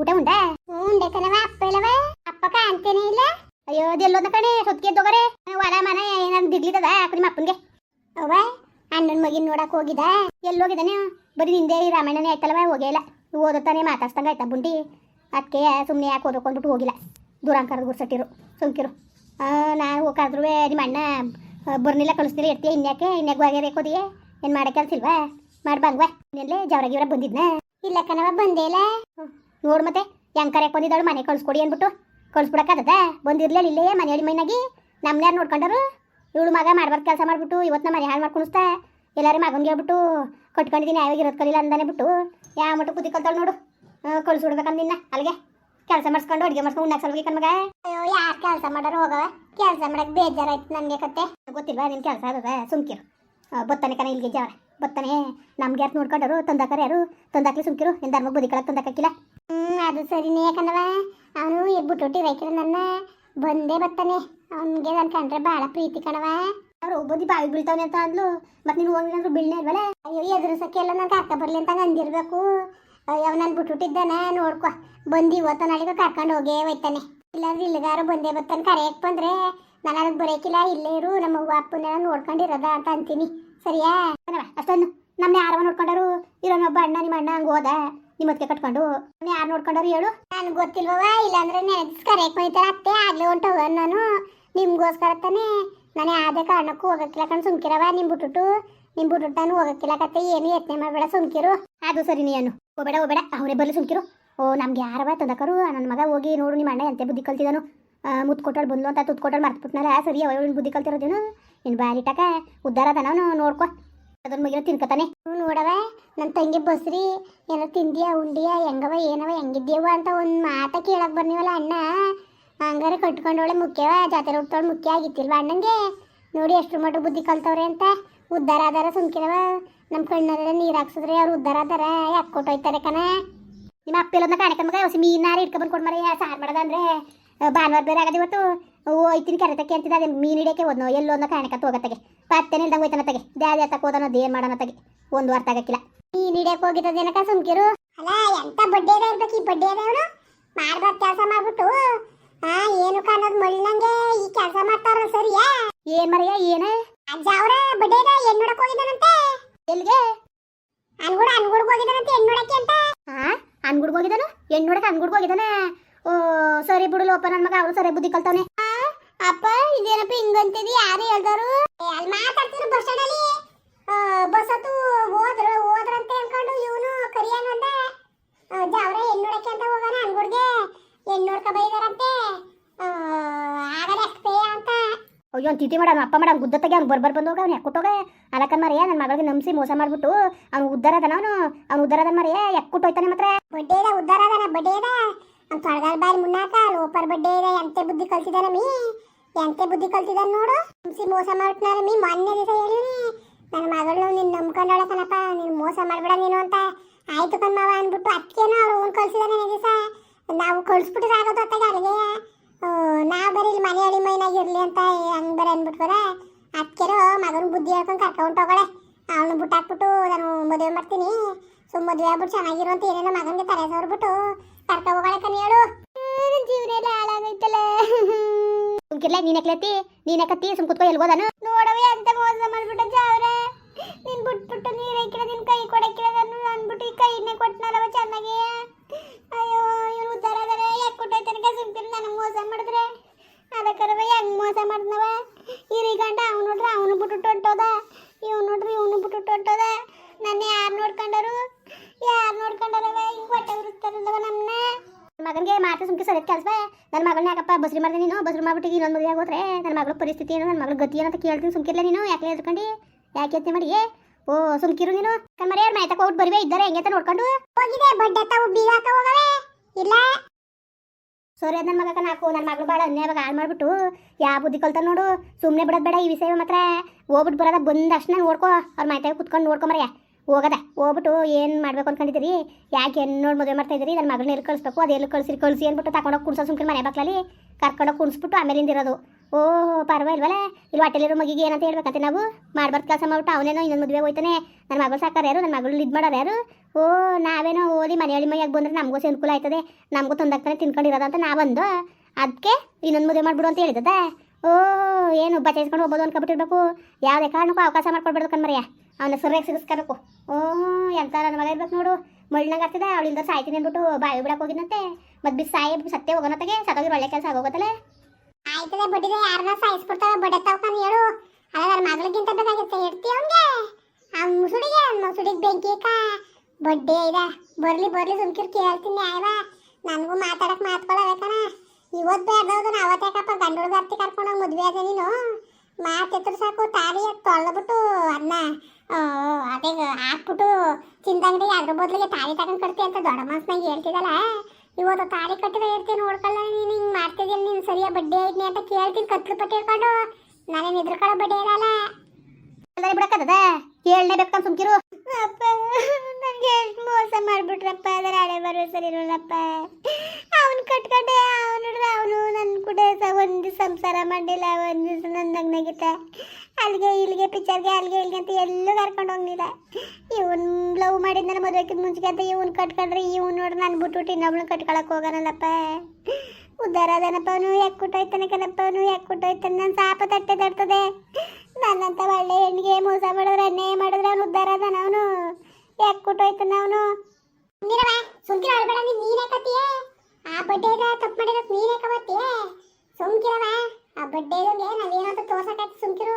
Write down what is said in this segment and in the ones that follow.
ಊಟ ಉಂಡ ಉಂಡೆ ಕಣವ ಅಪ್ಪ ಇಲ್ಲವ ಅಪ್ಪ ಕಾಣ್ತೇನೆ ಇಲ್ಲ? ಅಯ್ಯೋ ಅದೆಲ್ಲೋದ ಕಣೆ ಸೊತ್ಗೆ ತಗೋರೆ ವರ ಮನೆ ಏನಾದ್ರು ದಿಗ್ಲಿತದ ನಿಮ್ಮ ಅಪ್ಪನ್ಗೆ ಅವ್ವ, ಅಣ್ಣನ ಮಗಿನ ನೋಡಕ್ ಹೋಗಿದ ಎಲ್ಲೋಗಿದ್ದಾನೆ ಬರೀ ನಿಂದೆ ಈ ರಾಮಾಯಣನೇ ಆಯ್ತಲ್ವ ಹೋಗೇ ಇಲ್ಲ. ಓದುತ್ತಾನೆ, ಮಾತಾಡ್ಸ್ದಂಗೆ ಆಯ್ತಾ ಬುಂಡಿ ಅದಕ್ಕೆ ಸುಮ್ಮನೆ ಯಾಕೆ ಓದಕೊಂಡ್ಬಿಟ್ಟು ಹೋಗಿಲ್ಲ. ದೂರಾಂಕರದ ಗುರ್ಸಟ್ಟಿರು, ಸುಮ್ಕಿರು. ನಾನು ಹೋಗಾದ್ರೂ ನಿಮ್ಮ ಅಣ್ಣ ಬರ್ನಿಲ್ಲ ಕಳಿಸ್ತೀರ ಇರ್ತೀಯ ಇನ್ಯಾಕೆ? ಇನ್ಯಾಕೆ ಹೋಗ್ಯಾರ ರೇಕೋದಿಯೇ ಏನು ಮಾಡೋ ಕೆಲಸ ಇಲ್ವಾ ಮಾಡಿ ಬಂದ್ವಾ? ಇನ್ನೆಲ್ಲೇ ಜವರಗಿವ್ರ ಬಂದಿದ್ನ? ಇಲ್ಲ ಕಣವ ಬಂದೇ ಇಲ್ಲ. ನೋಡು ಮತ್ತೆ ಹೆಂಗ್ ಬಂದಿದ್ದಾಳು? ಮನೆ ಕಳ್ಸ್ಕೊಡಿ ಅಂದ್ಬಿಟ್ಟು. ಕಳ್ಸ್ಬಿಡಕ್ಕಾಗದ ಬಂದಿರ್ಲಿಲ್ಲ ಇಲ್ಲೇ ಮನೆಯಲ್ಲಿ ಮೈನಾಗಿ. ನಮ್ಮನ್ಯಾರು ನೋಡ್ಕೊಂಡರು ಇವಳು ಮಗ ಮಾಡ್ಬಾರ್ದು ಕೆಲಸ ಮಾಡಿಬಿಟ್ಟು ಇವತ್ತು ನಮ್ಮ ಮನೆ ಹಾಳು ಮಾಡ್ಕೊಣಿಸ್ತಾ ಎಲ್ಲರೂ ಮಗನ್ಗೆ ಹೇಳ್ಬಿಟ್ಟು ಕಟ್ಕೊಂಡಿದ್ದೀನಿ ಯಾವಾಗ ಇರೋದು ಕಲಿಲ್ಲ ಅಂದಾನೆ ಬಿಟ್ಟು. ಯಾವ ಮಟ್ಟ ಕುದಿ ಕಲ್ತಾಳು ನೋಡು. ಕಳ್ಸ್ಬಿಡ್ಬೇಕಂದ ನಿನ್ನ ಅಲ್ಲಿಗೆ ಕೆಲಸ ಮಾಡಿಸ್ಕೊಂಡು ಅಡುಗೆ ಮಾಡ್ಸ್ಕೊಂಡು ಉಣ್ಣಕ್ಕೆ ಸಲ್ವಾಗಿ ಕಣ್ಮಗ ಅಯ್ಯೋ ಯಾರು ಕೆಲಸ ಮಾಡೋರು ಹೋಗವ? ಕೆಲಸ ಮಾಡಕ್ಕೆ ಬೇಜಾರಾಯ್ತು ನನಗೆ ಕತ್ತೆ ಗೊತ್ತಿಲ್ವಾ ನಿನ್ನ ಕೆಲಸ ಅದ ಸುಮ್ಕಿರು. ಬತ್ತನೆ ಕಣ ಇಲ್ಲಿಗೆ ಜವರ ಬತ್ತಾನೆ. ನಮ್ಗೆ ಯಾರು ನೋಡ್ಕೊಂಡರು ತಂದಾಕರ ಯಾರು? ತಂದಾಕ್ಲಿ ಸುಮ್ಕಿರು. ನಿನ್ನ ಧರ್ಮ ಬುದ್ಧಿ ಕಳಕ್ ತಂದಾಕಿಲ್ಲ ಹ್ಮ್, ಅದು ಸರಿನೇ. ಯಾಕಂದವ ಅವನು ಎಬ್ಬಿಟ್ಟು ರೈತರ ನನ್ನ ಬಂದೇ ಬರ್ತಾನೆ. ಅವನಿಗೆ ನನ್ನ ಕಂಡ್ರೆ ಭಾಳ ಪ್ರೀತಿ ಕಣವ ಅವ್ರು ಒಬ್ಬದಿ ಬಾವಿ ಬೀಳ್ತಾವನೆ ಅಂತ ಅಂದ್ಲು. ಮತ್ತೆ ನೀನು ಹೋಗಿಲ್ಲ ಬೀಳ್ನೇ ಇಲ್ವಲ್ಲ ಅಯ್ಯೋ ಎದುರಿಸಕ್ಕೆ ಎಲ್ಲ ನಾನು ಕರ್ಕ ಬರ್ಲಿ ಅಂತ ಅಂದಿರ್ಬೇಕು ಅಯ್ಯೋ ನಾನು ಬಿಟ್ಬಿಟ್ಟಿದ್ದಾನ ನೋಡ್ಕೊ. ಬಂದು ಇವತ್ತು ನಾಳೆಗೆ ಕರ್ಕೊಂಡು ಹೋಗೇ ಹೋಯ್ತಾನೆ. ಇಲ್ಲಾಂದ್ರೆ ಇಲ್ಲಿಗಾರು ಬಂದೇ ಬರ್ತಾನೆ. ಕರೆಯಕ್ಕೆ ಬಂದ್ರೆ ನಾನು ಅದಕ್ಕೆ ಬರೋಕಿಲ್ಲ. ಇಲ್ಲೇ ಇರು, ನಮ್ಮ ಅವ್ವ ಅಪ್ಪನೆಲ್ಲ ನೋಡ್ಕೊಂಡಿರೋದ ಅಂತ ಅಂತೀನಿ. ಸರಿಯಾ? ಅಷ್ಟೊಂದು. ನಮ್ಮನ್ನ ಯಾರವ ನೋಡ್ಕೊಂಡರು? ಇರೋನೊಬ್ಬ ಅಣ್ಣ, ನಿಮ್ಮ ಅಣ್ಣ ಹಂಗೆ ಹೋದ. ನಿಮ್ಮ ಅತ್ತೆ ಕಟ್ಕೊಂಡು ಯಾರು ನೋಡ್ಕೊಂಡರು ಹೇಳು? ನನಗೆ ಗೊತ್ತಿಲ್ವವ ಇಲ್ಲಾಂದ್ರೆ ಕರೆಯಕ್ಕೆ ತರ ಅತ್ತೆ ಆಗ್ಲೇ ಹೊಂಟವ ನಾನು. ನಿಮ್ಗೋಸ್ಕರ ತಾನೇ ನಾನು ಯಾವುದೇ ಕಾರಣಕ್ಕೂ ಹೋಗಕ್ಕಿಲ್ಲ ಕಣ್ ಸುಮ್ಕಿರವ ನಿಮ್ ಬಿಟ್ಟು ನಿಮ್ ಬಿಟ್ಟು ನಾನು ಹೋಗಕ್ಕಿಲ್ಲ ಕತ್ತೆ, ಏನು ಯತ್ನೆ ಮಾಡಬೇಡ, ಸುಮ್ಕಿರು. ಅದು ಸರಿ ನೀನು. ಹೋಗಬೇಡ ಹೋಗಬೇಡ ಅವರೇ ಬರ್ಲಿ ಸುಮ್ಕಿರು. ಓ, ನಮ್ಗೆ ಯಾರವ ತಂದಕರು? ನನ್ನ ಮಗ ಹೋಗಿ ನೋಡು, ನಿಮ್ಮ ಅಣ್ಣ ಎಂತೆ ಬುದ್ಧಿ ಕಲ್ತಿದ್ದಾನು. ಮುತ್ತು ಕೊಟ್ಟಳು ಬಂದ್ಲು ಅಂತ ತುತ್ತು ಕೊಟ್ಟಳು ಮರ್ತ್ಬಿಟ್ನಲ್ಲ, ಸರಿ ಅವಳು ಬುದ್ಧಿ ಕಲ್ತಿರೋದೇನು? ಇನ್ನು ಬಾರಿ ಉದ್ದಾರ ಅದ ನಾವು ನೋಡ್ಕೊ. ಅದನ್ನ ಮಗಿನ ತಿನ್ಕತಾನೆ. ನೋಡವ ನನ್ನ ತಂಗಿ ಬಸ್ರಿ, ಏನ ತಿಂದಿಯಾ, ಉಂಡಿಯಾ ಹೆಂಗವ ಏನವ ಹೆಂಗಿದ್ಯವ ಅಂತ ಒಂದು ಮಾತ ಕೇಳಕ್ ಬರ್ನಿವಲ್ಲ ಅಣ್ಣ. ಹಂಗಾರೆ ಕಟ್ಕೊಂಡವಳೆ ಮುಖ್ಯವ ಜಾತ್ರೆ ಹುಟ್ಟೋಳು ಮುಖ್ಯ ಆಗಿತ್ತಿಲ್ವ ಅಣ್ಣಂಗೆ? ನೋಡಿ ಎಷ್ಟು ಮಟ್ಟ ಬುದ್ಧಿ ಕಲ್ತವ್ರೆ ಅಂತ. ಉದ್ದಾರ ಆದಾರ ಸುಮ್ಕಿರವ ನಮ್ಮ ಕಣ್ಣಲ್ಲೆಲ್ಲ ನೀರು ಹಾಕ್ಸಿದ್ರೆ ಅವ್ರು ಉದ್ದಾರ ಆದಾರ. ಯಾಕೆ ಕೊಟ್ಟೋಯ್ತಾರೆ ಕಣ? ನಿಮ್ಮ ಅಪ್ಪ ಎಲ್ಲೊಂದ ಕಾಣಕ ಮಗ, ಹೊಸ ಮೀನಾರು ಇಟ್ಕೊಂಡ್ಬಂದು ಕೊಡ್ ಮರ ಸಾರು ಮಾಡದ ಅಂದ್ರೆ, ಭಾನುವಾರ ಬೇರೆ ಆಗದ ಇವತ್ತು ಹೋಯ್ತೀನಿ ಕರೆತಕ್ಕೆ ಅಂತಿದ್ದ ಅದೇ ಮೀನು ಹಿಡಿಯಕ್ಕೆ ಎಲ್ಲೋ ಎಲ್ಲೊಂದ ಕಾಣಕ ಹೋಗತ್ತಗೆ ಪತ್ತೆನೇ ಇಲ್ದಂಗೆ ಹೋಯ್ತಾನ ತಗೆ ದ್ಯಾದ ಎತ್ತಕ್ಕೆ ಹೋದನ ಏನ್ ಮಾಡೋಣ ತಗೆ ಒಂದು ಅರ್ಥ ಆಗಕ್ಕಿಲ್ಲ. ಮೀನು ಹೋಗಿದ್ದ ಹೋಗಿದ್ದದೇನಕ ಸುಮ್ಕಿರು? ಅಲ್ಲ ಎಂತ ಬಡ್ಡೆ ಇರ್ಬೇಕು ಈ ಬಡ್ಡೆ ಅವನು? ಮಾಡ್ಬಾರ್ದು ಕೆಲಸ ಮಾಡ್ಬಿಟ್ಟು. ಹಾ ಏನು ಕಾಣೋದು ಮಳ್ಳಂಗೆ ಈ ಕೆಲಸ ಮಾಡ್ತಾರ ಸರಿಯಾ ಏನ್ ಮರೆಯ ಏನ? ಅಜ್ಜ ಅವ್ರ ಅದ ಹೆಣ್ಣು ನೋಡಕ್ ಹೋಗಿದ್ದಾನಂತೆ? ಎಲ್ಲಿಗೆ ಅನ್ಗುಡ ಅನ್ಗುಡ್ಗೆ ಹೋಗಿದ್ದಾನಂತೆ ಹೆಣ್ಣು ನೋಡಕ್ಕೆ ಅಂತ? ಹಾ ಅನ್ಗುಡ್ಗೆ ಹೋಗಿದ್ದಾನು? ಹೆಣ್ಣು ನೋಡಕ್ ಅನ್ಗುಡ್ಗೆ ಹೋಗಿದ್ದಾನ? ಓ ಸರಿ ಬಿಡು ಲೋಪ ನನ್ನ ಮಗ ಅವ್ರು ಸರಿ ಬುದ್ಧಿ ಕಲ್ತವನೆ. ಅಪ್ಪ ಇದೇನಪ್ಪ ಹಿಂಗಂತಿದಿ? ಯಾರು ಹೇಳ್ದಾರು ಅಲ್ಲಿ ಮಾತಾಡ್ತಿದ್ರು ಬಸ್ ಸ್ಟ್ಯಾಂಡ್ ಅಲ್ಲಿ. ಬಸ್ ಹತ್ತು ಹೋದ್ರು ಹೋದ್ರಂತೆ ಅನ್ಕೊಂಡು ಇವನು ಕರಿಯಾನ ಅಂದ. ಜಾವ್ರೆ ಹೆಣ್ಣು ನೋಡಕ್ಕೆ ಅಂತ ಹೋಗೋಣ ಅನ್ಗುಡ್ಗೆ ಹೆಣ್ಣು ನೋಡ್ಕ ಬೈದಾರಂತೆ. ಆಗಲ್ಲ ಪೇ ಅಂತ. ಅಯ್ಯೋ ತಿಥಿ ಮಾಡೋಣ ಅಪ್ಪ ಮಾಡಾನು ಗುದ್ದ ತೆಗೆ ಅವ್ನು ಬರ್ಬರ್ ಬಂದು ಹೋಗ ಅವ್ನು ಯಾಕೊಟ್ಟೋಗ ಅಲಕನ್ ಮರಿಯ ನನ್ನ ಮಗಳಿಗೆ ನಂಬಿಸಿ ಮೋಸ ಮಾಡ್ಬಿಟ್ಟು ಅವ್ನು ಉದ್ದಾರ ಅದನ ಅವನು ಅವ್ನು ಉದ್ದಾರ ಅದನ ಮರಿಯ ಯಾಕೊಟ್ಟೋಯ್ತಾನೆ ಮಾತ್ರ. ಬಡ್ಡೆ ಇದೆ ಉದ್ದಾರ ಅದನ ಬಡ್ಡೆ ಇದೆ ಅವ್ನು ತೊಳಗಾಲ್ ಬಾರಿ ಮುನ್ನಾಕ ಲೋಪರ್ ಬಡ್ಡೆ ಇದೆ ಎಂತೆ ಬುದ್ಧಿ ಕಲ್ತಿದ್ದಾನ ಮೀ. ಎಂತೆ ಬುದ್ಧಿ ಕಲ್ತಿದ್ದಾನ ನೋಡು? ನಂಬಿಸಿ ಮೋಸ ಮಾಡ್ಬಿಟ್ನಾರ ಮೀ ಮೊನ್ನೆ ದಿವಸ ಹೇಳಿನಿ ನನ್ನ ಮಗಳು ನಿನ್ನ ನಂಬ್ಕೊಂಡವಳ ಕಣಪ್ಪ, ನೀನು ಮೋಸ ಮಾಡ್ಬೇಡ ನೀನು ಅಂತ. ಆಯ್ತು ಕಣ್ಮವ ಅಂದ್ಬಿಟ್ಟು ಅದಕ್ಕೇನೋ ಅವ್ರು ಓನ್ ಕಳ್ಸಿದಾನೆ ದಿವಸ. ನಾವು ಕಳಿಸ್ಬಿಟ್ಟು ಆಗೋದು ಅತ್ತಾಗ ಅಲ್ಲಿಗೆ. ನಾವು ಬರೀ ಇಲ್ಲಿ ಮನೆ ಅಳಿ ಮೈನಾಗ ಇರ್ಲಿ ಅಂತ ಹಂಗ್ ಬರ ಅಂದ್ಬಿಟ್ವರ ಅದಕ್ಕೆರೋ ಮಗನ ಬುದ್ಧಿ ಹೇಳ್ಕೊಂಡು ಕರ್ಕೊಂಡು ಹೋಗೋಳೆ. ಅವನು ಬಿಟ್ಟಾಕ್ಬಿಟ್ಟು ನಾನು ಮದುವೆ ಮಾಡ್ತೀನಿ. ಸೊ ಮದುವೆ ಆಗ್ಬಿಟ್ಟು ಚೆನ್ನಾಗಿರುವಂತ ಏನೇನೋ ಮಗನಿಗೆ ತಲೆ ಸೋರ್ಬಿಟ್ಟು ಕರ್ಕೊಂಡು ಹೋಗೋಳೆ ಹೇಳು. ಸುಮ್ಕಿರ್ಲ, ನೀನೆ ಕ್ಲತಿ ನೀನೆ ಕತ್ತಿ ಸುಮ್ ಕುತ್ಕೊ ಎಲ್ಗೋದನು ನೋಡವೆ ಅಂತ ಮೋಸ ಮಾಡ್ಬಿಟ್ಟ ಜಾವ್ರೆ. ನೀನ್ ಬಿಟ್ಬಿಟ್ಟು ನೀರ್ ಹಾಕಿಲ್ಲ ನಿನ್ ಕೈ ಕೊಡಕ್ಕಿಲ್ಲ ನಾನು ಅಂದ್ಬಿಟ್ಟು ಈ ಕೈನೇ ಕೊಟ್ನಲ್ಲವ ಚೆನ್ನಾಗಿ. ಅಯ್ಯೋ ಇವನು ಉದ್ದಾರ ಅದಾರೆ. ಯಾಕೆ ಕೊಟ್ಟೈತನಕ ಸುಮ್ಕಿರ್ ನನಗೆ ಮೋಸ ಮಾಡಿದ್ರೆ. ಅದಕ್ಕರವ ಹೆಂಗ್ ಮೋಸ ಮಾಡ್ದವ ಗಂಡ, ಅವ್ನು ನೋಡ್ರಿ ಅವನು ಬಿಟ್ಟು ಹೊಂಟೋದ ಇವ್ ನೋಡ್ರಿ ಇವನು ಬಿಟ್ಟು ಹೊಂಟೋದ ನನ್ನ ಯಾರು ನೋಡ್ಕೊಂಡರು? ಯಾರು ನೋಡ್ಕೊಂಡಾರವ ಹಿಂಗ್ ಹೊಟ್ಟೆ ಉರಿಸ್ತಾರಲ್ಲವ ನಮ್ಮನ್ನ ಮಗನಿಗೆ ಮಾತ್ರ ಸುಮ್ಕೆ ಸರಿ ಕೆಲಸ ನನ್ನ ಮಗಳನ್ನ ಯಾಕಪ್ಪ ಬಸ್ರಿ ಮಾಡಿದೆ ನೀನು? ಬಸ್ರಿ ಮಾಡ್ಬಿಟ್ಟು ಇನ್ನೊಂದು ಮದುವೆ ಆಗೋದ್ರೆ ನನ್ನ ಮಗಳ ಪರಿಸ್ಥಿತಿ ಏನು? ನನ್ನ ಮಗಳ ಗತಿ ಏನಂತ ಕೇಳ್ತೀನಿ ಸುಮ್ಕಿರ್ಲ ನೀನು? ಯಾಕೆ ಎದ್ಕೊಂಡು ಯಾಕೆ ಎತ್ತೆ ಮಾಡಿ? ಓ ಸುಮ್ಕಿರು ನೀನು. ಕಣ್ಮರೆ ಯಾರು ಮೈತಕ ಹೋಗ್ಬಿಟ್ಟು ಬರಿವೆ, ಇದ್ದಾರೆ ಹೆಂಗೆ ನೋಡ್ಕೊಂಡು. ಹೋಗಿದೆ ಬಡ್ಡೆ ತಾವು ಬೀಗ ಹೋಗವೆ. ಇಲ್ಲ. ಸರಿ ಅದ್ ನನ್ನ ಮಗ ನಾಕು. ನನ್ನ ಮಗಳು ಭಾಳ ಅನ್ಯಾಯವಾಗ ಹಾಳು ಮಾಡ್ಬಿಟ್ಟು. ಯಾ ಬುದ್ಧಿ ಕಲ್ತ ನೋಡು. ಸುಮ್ಮನೆ ಬಿಡೋದು ಬೇಡ ಈ ವಿಷಯ ಮಾತ್ರ. ಹೋಗ್ಬಿಟ್ಟು ಬರೋದ ಬಂದ ಅಷ್ಟನ್ನ ನೋಡ್ಕೋ ಅವ್ರ ಮೈತಾಗ ಕುತ್ಕೊಂಡು ನೋಡ್ಕೊಂಬರಯ್ಯ ಹೋಗದ, ಹೋಗ್ಬಿಟ್ಟು ಏನು ಮಾಡ್ಬೇಕು ಅನ್ಕೊಂಡಿದ್ದೀರಿ? ಯಾಕೆ ಏನು ನೋಡಿ ಮದುವೆ ಮಾಡ್ತಾ ನನ್ನ ಮಗಳನ್ನ ಎಲ್ಲಿ ಕಳಿಸ್ಬೇಕು? ಅದು ಎಲ್ಲಿ ಕಳ್ಸಿ ಕಳಿಸಿ ಅಂದ್ಬಿಟ್ಟು ತಗೊಂಡೋಗಿ ಕುಣ್ಸೋ ಸುಮ್ಕಿನ ಮನೆ ಬಾಕ್ಲಲ್ಲಿ ಕರ್ಕೊಂಡೋಗಿ ಕುಣಿಸ್ಬಿಟ್ಟು ಆಮೇಲಿಂದ ಇರೋದು. ಓ ಪರವಾಗಿಲ್ವಲ್ಲ ಇಲ್ಲಿ ಹೊಟ್ಟೆಲಿರೋ ಮಗಿಗೆ ಏನಂತ ಹೇಳ್ಬೇಕಂತೆ ನಾವು? ಮಾಡ್ಬಾರ್ದು ಕೆಲಸ ಮಾಡ್ಬಿಟ್ಟು ಅವನೇನೋ ಇನ್ನೊಂದು ಮದುವೆ ಹೋಯ್ತಾನೆ. ನನ್ನ ಮಗಳು ಸಾಕಾರ ಯಾರು? ನನ್ನ ಮಗಳು ಇದು ಮಾಡೋರು ಯಾರು? ಓ, ನಾವೇನೋ ಓದಿ ಮನೆಯಲ್ಲಿ ಮೈಯಾಗ ಬಂದ್ರೆ ನಮಗೂ ಅನುಕೂಲ ಆಯ್ತದೆ. ನಮಗೂ ಅಂತ ನಾನು ಬಂದು ಅದಕ್ಕೆ ಇನ್ನೊಂದು ಮದುವೆ ಮಾಡ್ಬಿಡು ಅಂತ ಹೇಳಿದದ ಓ, ಏನು ಬಚಾಯಿಸ್ಕೊಂಡು ಹೋಗ್ಬೋದು ಅನ್ಕೊಬಿಟ್ಟಿರ್ಬೇಕು. ಯಾವುದೇ ಕಾರಣಕ್ಕೂ ಅವಕಾಶ ಮಾಡ್ಕೊಡ್ಬಿಡ್ದು ಕಣ್ಮರಿಯ. ಅವನ ಸೂರ್ಯ ಸಿಗಿಸ್ಕೋಬೇಕು ಓ, ಎಂತ ನನ್ನ ಮಗ ಇರ್ಬೇಕು ನೋಡು. ಮಳ್ಳನಾಗ ಆಗ್ತದೆ ಅವಳಿಂದ ಸಾಯ್ತೀನಿ ಅಂದ್ಬಿಟ್ಟು ಬಾಯಿ ಬಿಡಕ್ಕೆ ಹೋಗಿನಂತೆ ಮತ್ತೆ ಬಿಸಿ ಸಾಯಿ ಸತ್ಯ ಹೋಗೋನತ್ತಾಗೆ ಸತ್ತೋಗಿ ಒಳ್ಳೆ ಕೆಲಸ ಆಗೋಗತ್ತಲ್ಲ? ಆಯ್ತದೆ ಬಡ್ಡಿದೆ ಯಾರನ್ನ ಸಾಯಿಸ್ಬಿಡ್ತಾವೆ ಬಡ್ಡೆ ತಾವ್ಕೊಂಡು ಹೇಳು. ಅಲ್ಲ ನನ್ನ ಮಗಳಿಗಿಂತ ಬೇಕಾಗಿತ್ತು ಇಡ್ತಿ ಅವನಿಗೆ? ಆ ಮುಸುಡಿಗೆ ಮುಸುಡಿಗೆ ಬೆಂಕಿ ಕಾ. ಬಡ್ಡೆ ಇದ. ಬರ್ಲಿ ಬರ್ಲಿ, ಸುಮ್ಕಿರ್ ಕೇಳ್ತೀನಿ ಆಯ್ವಾ ನನಗೂ ಮಾತಾಡಕ್ ಮಾತ್ಕೊಳ್ಳಬೇಕಣ ಇವತ್ತು ಬೇಡ್ದವ್ದು ಅವತ್ತೇಕಪ್ಪ ಗಂಡು ಬರ್ತಿ ಕರ್ಕೊಂಡು ಮದುವೆ ಅದ ನೀನು. ಮಾತೆತ್ರ ಸಾಕು ತಾಳಿ ತೊಳೆದ್ಬಿಟ್ಟು ಅದನ್ನ ಅದೇ ಹಾಕ್ಬಿಟ್ಟು ಚಿಂದಂಗಡಿಗೆ ಅದ್ರ ಬದಲಿಗೆ ತಾಳಿ ತಗೊಂಡು ಕಟ್ತಿ ಅಂತ ದೊಡ್ಡ ಮನ್ಸ್ನಾಗ ಹೇಳ್ತಿದ್ದಲ್ಲ. ಇವತ್ತು ತಾಳಿ ಕಟ್ಟಿದ್ರೆ ಹೇಳ್ತೀನಿ ನೋಡ್ಕೊಳ್ಳ ನೀನು ಹಿಂಗೆ ಮಾಡ್ತಿದ್ದೀನಿ ನೀನು ಸರಿಯಾ ಬಡ್ಡೆ ಐದ್ನಿ ಅಂತ ಕೇಳ್ತೀನಿ ಕತ್ಲು ಪಟ್ಟಿ ಹಿಡ್ಕೊಂಡು. ನಾನೇನು ಇದ್ರಕೊಳ್ಳೋ ಬಡ್ಡೆ ಇರಲ್ಲ. ಬಿಡಕ್ಕದ ಕೇಳಲೇಬೇಕಂತ ಸುಮ್ಕಿರು. ಅಪ್ಪ ನನಗೆ ಎಷ್ಟು ಮೋಸ ಮಾಡ್ಬಿಟ್ರಪ್ಪ ಅದರ ಹಳೆ ಬರೋ ಸರಿ ಇರೋಲ್ಲಪ್ಪ. ಅವನು ಕಟ್ಕೊಂಡೆ, ಅವನು ಅವನು ನನ್ನ ಕೂಡ ಒಂದು ಸಂಸಾರ ಮಾಡಿಲ್ಲ ಒಂದು ದಿವಸ ನನ್ನ ನಗ್ನಗಿತ್ತ ಅಲ್ಲಿಗೆ ಇಲ್ಲಿಗೆ, ಪಿಚ್ಚರ್ಗೆ ಅಲ್ಲಿಗೆ, ಇಲ್ಲಿಗೆ ಅಂತ ಎಲ್ಲೂ ಕರ್ಕೊಂಡು ಹೋಗ್ಲಿಲ್ಲ. ಇವನ್ ಲವ್ ಮಾಡಿದ್ನಲ್ಲ ಮದುವೆಕ್ಕಿಂತ ಮುಂಚೆಗೆ ಅಂತ ಇವನು ಕಟ್ಕೊಂಡ್ರೆ, ಇವನು ನೋಡ್ರಿ ನಾನು ಬಿಟ್ಬಿಟ್ಟು ಇನ್ನೊಬ್ಳು ಕಟ್ಕೊಳಕ್ಕೆ ಹೋಗೋನಲ್ಲಪ್ಪ. ಉದ್ದಾರ ಅದನಪ್ಪ ಅವನು, ಯಾಕೆ ಕುಟ್ಟೋಯ್ತಾನೆ ಕಣಪ್ಪ ಅವನು, ಯಾಕೆ ಕುಟ್ಟೋಯ್ತಾನೆ ನನ್ನ ಸಾಪ ತಟ್ಟೆ ತಡ್ತದೆ ನನ್ನಂತ ಒಳ್ಳೆ ಹೆಣ್ಣಿಗೆ ಮೋಸ ಮಾಡಿದ್ರೆ, ಅನ್ಯಾಯ ಮಾಡಿದ್ರೆ ಅವನು ಉದ್ದಾರ ಅದಾನ ಅವನು? ಯಾಕೆ ಕುಟ್ಟೋಯ್ತಾನ ಅವನು? ಸುಂಕಿ ಒಳಗಡೆ ನೀನು ನೀನ್ ನೀನೇ ಕತ್ತೀಯ? ಆ ಬಡ್ಡೆ ತಪ್ಪು ಮಾಡಿರೋದು ನೀನೇ ಕಬತ್ತೀಯ ಸುಮ್ಕಿರವ. ಆ ಬಡ್ಡೆ ನಾವೇನೋ ಅಂತ ತೋರ್ಸಕ್ಕಾಯ್ತು ಸುಮ್ಕಿರು.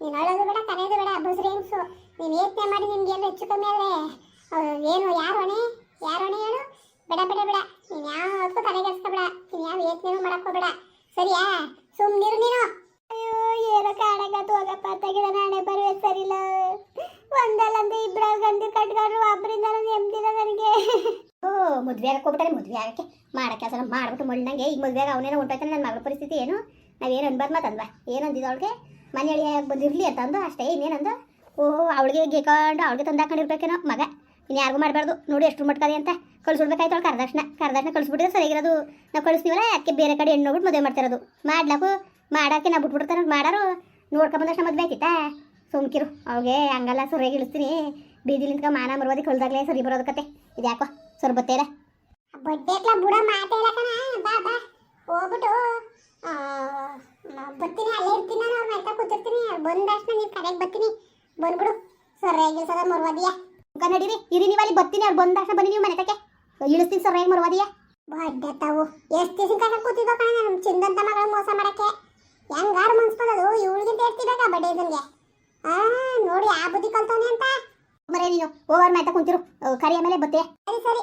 ನೀನು ಅಳೋದು ಬೇಡ, ಕರೆಯೋದು ಬೇಡ ಬಸ್ರಿ ಹೆಂಗ್ಸು ನೀನು ಯೋಚನೆ ಮಾಡಿ ನಿಮ್ಗೆ ಎಲ್ಲ ಹೆಚ್ಚು ಕಮ್ಮಿ ಆದರೆ. ಏನು, ಯಾರು ಹೊಣೆ? ಯಾರು ಹೊಣೆ ಹೇಳು. ಬೇಡ ಬೇಡ ಬೇಡ. ನೀನು ಯಾವತ್ತೂ ತಲೆಗೆಡ್ಸ್ಕೊಬೇಡ ನೀನು ಯಾವ ಯೋಚನೆನೂ ಮಾಡಕ್ ಹೋಗ್ಬೇಡ. ಸರಿಯಾ? ಸುಮ್ಮನಿರು ನೀನು. ಅಯ್ಯೋ, ಏನೋ ಕಾಣಕತ್ತು ಹೋಗಪ್ಪ ತಗಿಡ ನಾಳೆ ಬರುವೆ ಸರಿಲ್ಲ ಒಂದಲ್ಲಂದ್ರೆ ಇಬ್ಬರಲ್ಲಿ ಗಂಡು ಕಟ್ಕೊಂಡ್ರು ಒಬ್ಬರಿಂದ ನೆಮ್ಮದಿಲ್ಲ ನನಗೆ. ಓ ಮದುವೆ ಆಗಕ್ಕೆ ಹೋಗ್ಬಿಟ್ಟಾರೆ ಮದುವೆ ಆಗಕ್ಕೆ ಮಾಡೋ ಕೆಲಸ ಮಾಡ್ಬಿಟ್ಟು ಮಣ್ಣಂಗೆ ಈಗ ಮದುವೆ ಅವನೇನೋ ಹೊಂಟೋಯ್ತಾನೆ ನನ್ನ ಮಗಳ ಪರಿಸ್ಥಿತಿ ಏನು? ನಾವೇನು ಅನ್ಬಾರ್ದು ಮಾತಂದ್ವ ಏನಂದಿದ್ದು ಅವಳಿಗೆ? ಮನೆಯಲ್ಲಿ ಬಂದಿರಲಿ ಅಂತ ಅಂದು, ಅಷ್ಟೇ ಇನ್ನೇನಂದು ಓಹೋ, ಅವಳಿಗೆ ಗೇಕೊಂಡು ಅವಳಿಗೆ ತಂದು ಹಾಕೊಂಡಿರ್ಬೇಕೇನೋ ಮಗ ಇನ್ನು ಯಾರಿಗೂ ಮಾಡಬಾರ್ದು. ನೋಡಿ ಎಷ್ಟು ಮಟ್ಕದೆ ಅಂತ ಕಳ್ಸಿಬಿಡ್ಬೇಕಾಯ್ತು ಅವಳು ಕರ್ದಕ್ಷಣ ಕರ್ದಕ್ಷಣ ಕಳಿಸ್ಬಿಟ್ಟಿದ್ರೆ ಸರಿಗಿರೋದು ನಾವು ಕಳಿಸ್ತೀವಲ್ಲ ಅದಕ್ಕೆ ಬೇರೆ ಕಡೆ ಹೆಣ್ಣು ಹೋಗ್ಬಿಟ್ಟು ಮದುವೆ ಮಾಡ್ತಿರೋದು ಮಾಡ್ಲಾಕು ಮಾಡೋಕ್ಕೆ ನಾವು ಬಿಟ್ಬಿಡ್ತಾರ ಮಾಡೋರು? ನೋಡ್ಕೊಂಬಂದಷ್ಟು ಮದುವೆ ಆಯ್ತಿತ್ತಾ? ಸುಮ್ಕಿರು. ಅವ್ಗೆ ಹಂಗಲ್ಲ, ಸರಿಯಾಗಿ ಇಳಿಸ್ತೀನಿ. ಬೀದಿ ನಿಂತ್ಕೊಂಡು ಮಾನ ಮರುವಾದಿ ಕಳ್ದಾಗಲೇ ಸರಿ ಬರೋದು ಕತೆ. ಇದ್ಯಾಕೋ? ಸರ್ ಬತ್ತೇರ ಬಡ್ಡೆಕ್ಲ ಬುಡ ಮಾತೇಳ ಕಣ. ಬಾ ಬಾ. ಹೋಗ್ಬಿಟ್ಟು ಬರ್ತೀನಿ. ಅಲ್ಲೇ ಇರ್ತೀನಿ ನಾನು ಅವ್ರ ಮೈತಾ ಕೂತಿರ್ತೀನಿ. ಅವ್ರು ನೀವು ಕರೆಗೆ ಬರ್ತೀನಿ. ಬಂದ್ಬಿಡು. ಸರಿಯಾಗಿ ಸದ ಮರುವಾದಿಯ? ನಡೀರಿ ಇರಿ ನೀವು ಅಲ್ಲಿ ಬರ್ತೀನಿ. ಅವ್ರು ಬಂದ ಬನ್ನಿ ನೀವು ಮನೆ ತಕ್ಕೆ ಇಳಿಸ್ತೀನಿ ಸರಿಯಾಗಿ ಮರುವಾದಿಯ? ಬಡ್ಡೆ ತಾವು. ಎಷ್ಟು ದಿವಸ ಕಣ ಕೂತಿದ್ದೋ ಕಣ ನಮ್ಮ ಚಿಂದಂತ ಮಗಳ ಮೋಸ ಮಾಡಕ್ಕೆ. ಹೆಂಗಾರು ಮನ್ಸ್ಕೊಳ್ಳೋದು ಇವಳಿಗಿಂತ ಎಷ್ಟಿದಾಗ ಬಡ್ಡೆ ಇದನ್ಗೆ? ಆ ನೋಡಿ ಆ ಬುದ್ಧಿ ಕಲ್ತವನೆ ಅಂತ. ಮರೇ ನೀನು ಓವರ್ ಮಾತಾ ಕುಂತಿರು. ಕರಿಯ ಮೇಲೆ ಬತ್ತೆ ಸರಿ ಸರಿ.